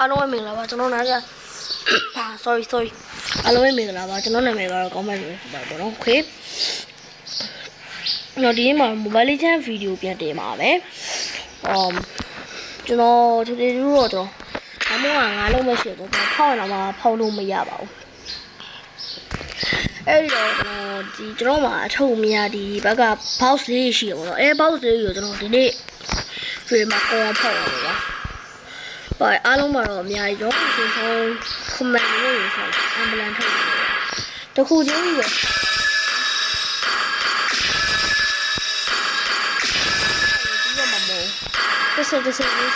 အားလုံးပဲမင်္ဂလာပါကျွန်တော်နားကဟာ sorry sorry အားလုံးပဲမင်္ဂလာပါကျွန်တော်နာမည်ကတော့ comment လို့ပါပေါ့နော် okay တော့ဒီနေ့မှာ Mobile Legends video ပြန်တင်ပါမယ်။ um ကျွန်တော်ဒီနေ့တော့ကျွန်တော်အမေကငါလုံးမရှိတော့ကျွန်တော်ဖောက်ရမှာဖောက်လို့မရပါဘူး။အဲ့ဒီတော့ကျွန်တော်ဒီကျွန်တော်မှာအထုပ်မရဒီဘက်က box လေးရှိရပါတော့။အဲ box လေးကိုကျွန်တော်ဒီနေ့ film မှာပေါ်ဖောက်ရမှာ ပါ။ဘာအားလုံးမှာတော့အများကြီးတော့ရှင်ဆုံး comment လေးတွေဆောက် ambulance ထုတ်တယ်။တခုချင်းကြီးပဲ။ဒီတော့မမို့တစ်စက်တစ်စက်လေး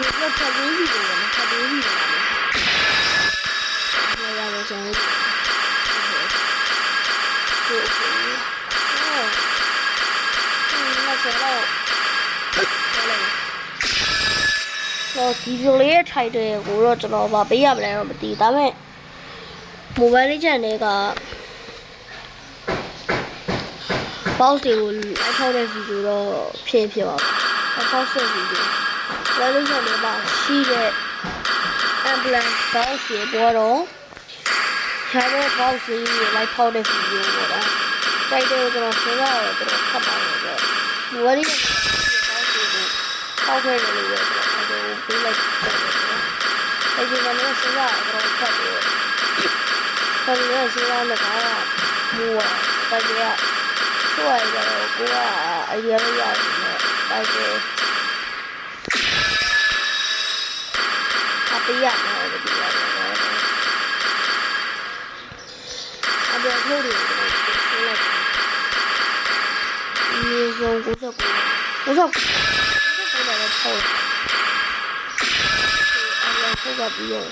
ဒီကဖတ်လေးစီတယ်နော်ဖတ်လေးစီတယ်နော်ရရရကျွန်တော်ဟုတ်ကဲ့ဟုတ်ဟုတ်ဆက်တော့တော့ဒီလိုလေးရဲ့ title ကိုတော့ကျွန်တော်ဗာပေးရမလဲတော့မသိဒါပေမဲ့ mobile legend တွေက box တွေကိုလိုက်ထောက်တဲ့ဗီဒီယိုတော့ဖြစ်ဖြစ်ပါဘူး။ဘောက် ဆက်ဗီဒီယို mobile legend တွေမှာရှိတဲ့ ambulance box တွေပေါ်တော့ခြားတဲ့ box တွေလိုက်ထောက်တဲ့ဗီဒီယိုပေါ့လား။ title ကိုကျွန်တော်စဉ်းစားရတယ်ကျွန်တော်ဖတ်ပါမယ်ဆိုတော့ mobile legend တွေ box တွေကိုထောက်ခဲ့တယ်လို့ပဲကျွန်တော် title ကိုပေးလိုက်တယ်ပေါ့နော်။အဲဒီမှာလည်းစဉ်းစားရတယ်ကျွန်တော်ဖတ်ပြီးတော့ဆယ်ရက်စဉ်းစားလို့ကမူဝါတိုက်ကြရဆိုရကြတော့ကိုကအိုင်ဒီယာလေးရတယ်နဲ့တိုက်ကြ အပေးရမယ်လို့ပြောတယ်။အပြောထုတ်တယ်ဆိုလိုက်။ဒီဆုံးကိုစောက်ကိုစောက်ကိုစောက်လည်းထုတ်။အပြောထုတ်တာပြီးတော့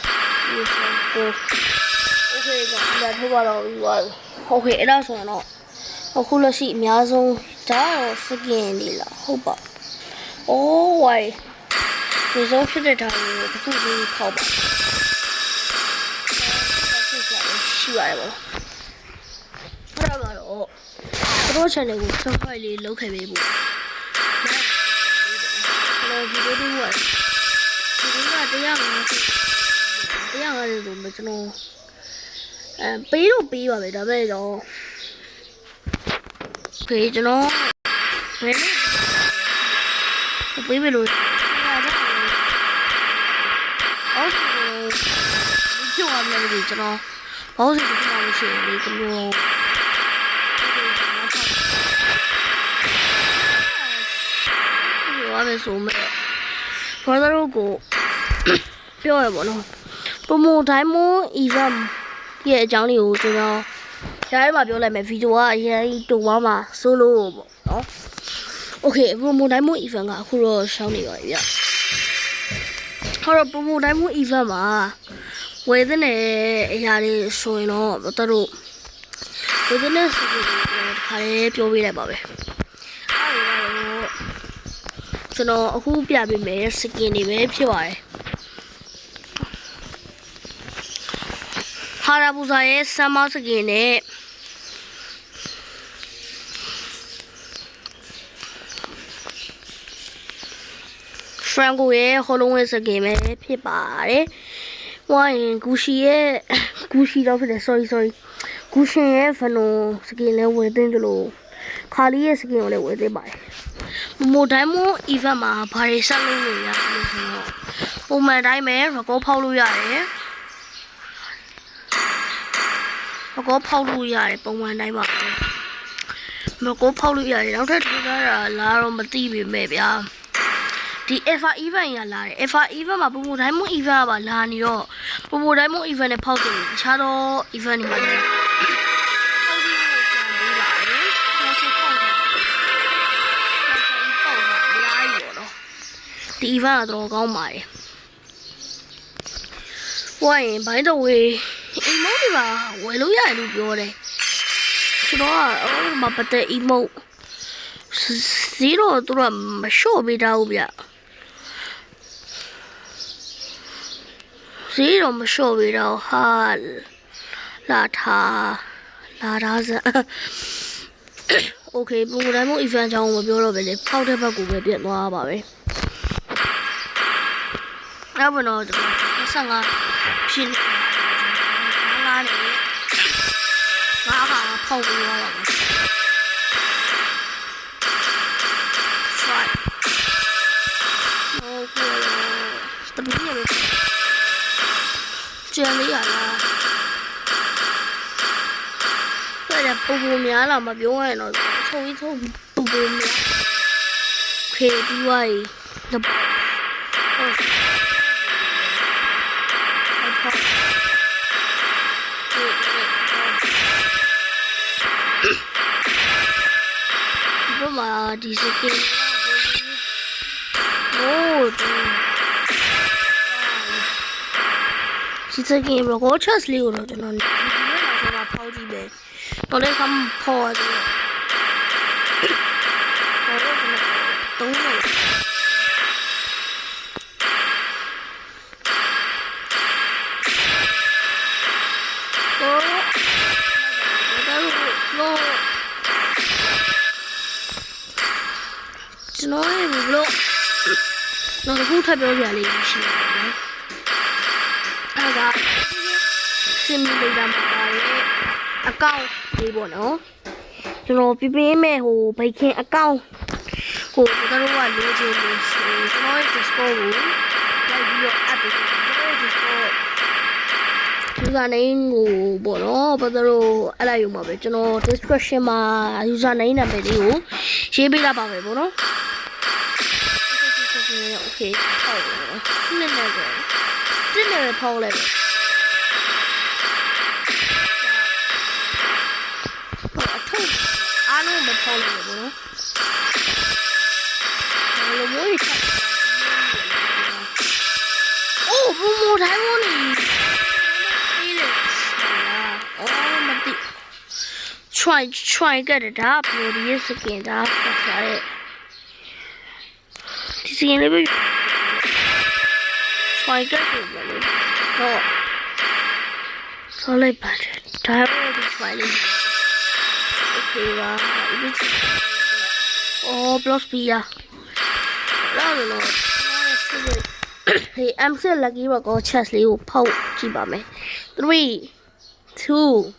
ဒီဆုံးကို Okay ကလည်းထုတ်ပါတော့ပြီးသွားပြီ။ Okay အဲ့ဒါဆိုရင်တော့အခုလက်ရှိအများဆုံးဒါတော့ skin လေးလားဟုတ်ပါ။အိုးဝိုင် ဒီဆုံးဖြစ်တဲ့ထားကိုတစ်ခုချင်းဖောက်ပါရှိရတယ်ဗောအဲ့ဒါကတော့တို့ channel ကို subscribe လေးလုပ်ခဲ့ပေးဖို့ကျွန်တော်ဒီလိုတွေဝတ်ဒီလိုက150 150ဆိုမှကျွန်တော်အဲပေးတော့ပေးပါပဲဒါပေမဲ့တော့ဖေးကျွန်တော်ဘယ်နဲ့ပေးပြီလို့ မလေးကျွန်တော်ဘောင်းစီကမှမရှိရင်လေကျွန်တော်ဒီဝါမယ်ဆိုမဲ့ဘာသာတော့ကိုပြောရပါတော့ promo diamond event ရဲ့အကြောင်းလေးကိုကျွန်တော်ရှားရဲမှာပြောလိုက်မယ်ဗီဒီယိုကအရင်တုံသွားမှာ solo ပေါ့နော် okay promo diamond event ကအခုတော့ရှောင်းနေပါပြီဗျဟောတော့ promo diamond event မှာ ဝယ်တဲ့အရာတွေဆိုရင်တော့တို့တို့ဝယ်တဲ့စီကိုကျွန်တော်တစ်ခါလေးပြောပေးလိုက်ပါပဲအဲ့ဒါကတော့ကျွန်တော်အခုပြပေးမယ်စကင်တွေပဲဖြစ်ပါတယ်ဟာရာဘူဇာရဲ့ဆမ်မောက်စကင်နဲ့ဖရန်ကိုရဲ့ဟိုလုံးဝဲစကင်ပဲဖြစ်ပါတယ်။ ဝိုင်းဂူရှီရဲ့ဂူရှီတော့ဖြစ်တယ် sorry sorry ဂူရှင်ရဲ့ဖနိုစကင်လည်းဝယ်သိမ်းတယ်လို့ခါလီရဲ့စကင်ကိုလည်းဝယ်သိမ်းပါတယ်။မိုဒိုင်မွန် event မှာဘာတွေဆက်လုပ်လို့ရလဲဆိုတော့ပုံမှန်တိုင်းပဲ record ဖောက်လို့ရတယ်။မကောဖောက်လို့ရတယ်ပုံမှန်တိုင်းပါပဲမကောဖောက်လို့ရတယ်နောက်ထပ်ထူးခြားတာလာတော့မသိပေမဲ့ဗျာဒီ FR event ရလာတယ် FR event မှာပုံပုံတိုင်းမ event ကပါလာနေတော့ ပုံပုံတိုင်းမ event နဲ့ဖောက်တယ်တခြားတော့ event တွေမှာလည်းဖောက်ပြီးတော့ကြံပေးပါတယ်နောက်ဆက်ဖောက်တာဖောက်တာအများကြီးပေါ့နော်ဒီ event ကတော့ကောင်းပါတယ်ဝိုင်းဘိုင်းတော့ဝေးအိမ်မောင်းတွေပါဝယ်လို့ရတယ်လို့ပြောတယ်ကျွန်တော်ကအော်မပတ်တဲ့ emote 0သူကမလျှော့ပေးတာဘူးဗျ ဈေးတော့မလျှော့ပေတော့ဟာလာထားလာထားစမ်း okay ပုံကတိုင်းမို့ event ကြောင်းမပြောတော့ပဲလေဖောက်တဲ့ဘက်ကိုပဲပြန်သွားပါပဲအဲ့ဘယ်တော့25ဖြစ်လာနေငါးခါဖောက်ပြီးသွားပါမယ် ကျန်လေးရလားအဲ့ဒါပုံပုံများလာမပြောရရင်တော့ချုံကြီးချုံပုံပုံများခေဒီဝိုင်းတပတ်ဟုတ်ဒီမှာဒီစကင်โอ้ ဒီစကင်ရောကိုချက်လေးကိုတော့ကျွန်တော်ဒီနေ့မှာဆိုတော့ဖောက်ကြည့်ပဲတော်လေးကမဖော်တယ်တော်လေးကတုံးနေတော့တော့တော့ကျွန်တော်ရေဘလို့နောက်တစ်ခုထပ်ပြောပြရလေးရှိတယ်နော် ကစင်မီလေးတာမှာပါတဲ့အကောင့်လေးပေါ့နော်ကျွန်တော်ပြပင်းမဲ့ဟိုဘိတ်ခင်အကောင့်ကိုကျွန်တော်ကလိုချင်လို့ကျွန်တော်ရဲ့ Discord ကိုလိုက်ပြီးတော့ app ကိုကျွန်တော်ရဲ့ Discord ဒီ username ကိုပေါ့နော်ဘာလို့အဲ့လိုက်ရုံပါပဲကျွန်တော် description မှာ username နာမည်လေးကိုရေးပေးလိုက်ပါမယ်ပေါ့နော် Okay ဟုတ်တယ်နည်းနည်းပဲ နော်ဘယ်လိုမျိုးချက်အိုးဘုံမထိုင်ဝင်နေပြီးတယ်အော်မတိ try try ကြတဲ့ဒါဘလိုဒီစကင်ဒါဖတ်စားတဲ့ Minecraft is running. No. Solid budget. Travel be smiling. Okay, wow. Oh, plus Pia. No, no, no. Hey, I'm still lucky we're going to chest Leo Pau Chibame. Three, two.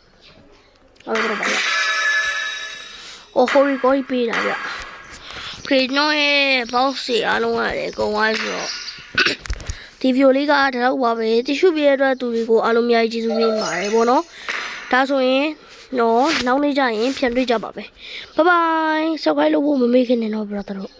I'm going to buy it. Oh, hurry, go eat pizza. Please, no, hey, bossy. I don't want to go. Why is it? Box စီအားလုံးကလည်းအကုန်ဝိုင်းဆိုတော့ဒီ video လေးကဒါတော့ပါပဲတ िश ူပြရတဲ့သူတွေကိုအားလုံးအများကြီးကျေးဇူးတင်ပါတယ်ပေါ့နော်ဒါဆိုရင်တော့နောက်နေ့ကျရင်ပြန်တွေ့ကြပါမယ်ဘိုင်ဘိုင် subscribe လုပ်ဖို့မမေ့ခင်နဲ့တော့ brother တို့